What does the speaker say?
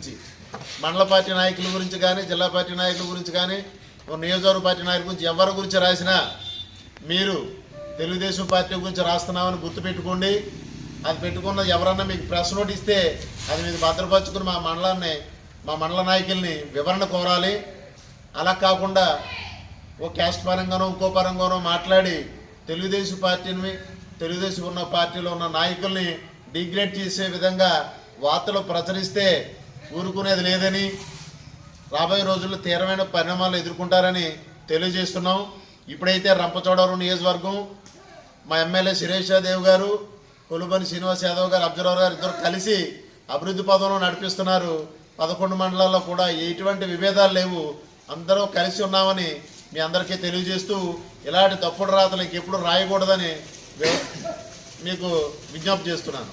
గురించి. మండల పార్టీ నాయకుల గురించి కానీ జిల్లా పార్టీ నాయకుల గురించి కానీ ఓ నియోజకవర్గ పార్టీ నాయకుల గురించి ఎవరి గురించి రాసినా మీరు తెలుగుదేశం పార్టీ గురించి రాస్తున్నామని గుర్తుపెట్టుకోండి అది పెట్టుకున్న ఎవరన్నా మీకు ప్రెస్ నోట్ ఇస్తే అది మీరు భద్రపరచుకుని మా మండలాన్ని మా మండల నాయకుల్ని వివరణ కోరాలి. అలా కాకుండా ఓ క్యాస్ట్ పరంగానో ఇంకో పరంగానో మాట్లాడి తెలుగుదేశం పార్టీని తెలుగుదేశం ఉన్న పార్టీలో ఉన్న నాయకుల్ని డిగ్రేడ్ చేసే విధంగా వార్తలు ప్రచురిస్తే ఊరుకునేది లేదని రాబోయే రోజుల్లో తీవ్రమైన పరిణామాలు ఎదుర్కొంటారని తెలియజేస్తున్నాం. ఇప్పుడైతే రంపచోడవరం నియోజకవర్గం మా ఎమ్మెల్యే శిరీషాదేవ్ గారు కొలుబని శ్రీనివాస్ యాదవ్ గారు అబ్జర్వర్ గారు ఇద్దరు కలిసి అభివృద్ధి పదంలో నడిపిస్తున్నారు. పదకొండు మండలాల్లో కూడా ఎటువంటి విభేదాలు లేవు. అందరూ కలిసి ఉన్నామని మీ అందరికీ తెలియజేస్తూ ఇలాంటి తప్పుడు రాతలు ఇంకెప్పుడు రాయకూడదని మీకు విజ్ఞప్తి చేస్తున్నాను.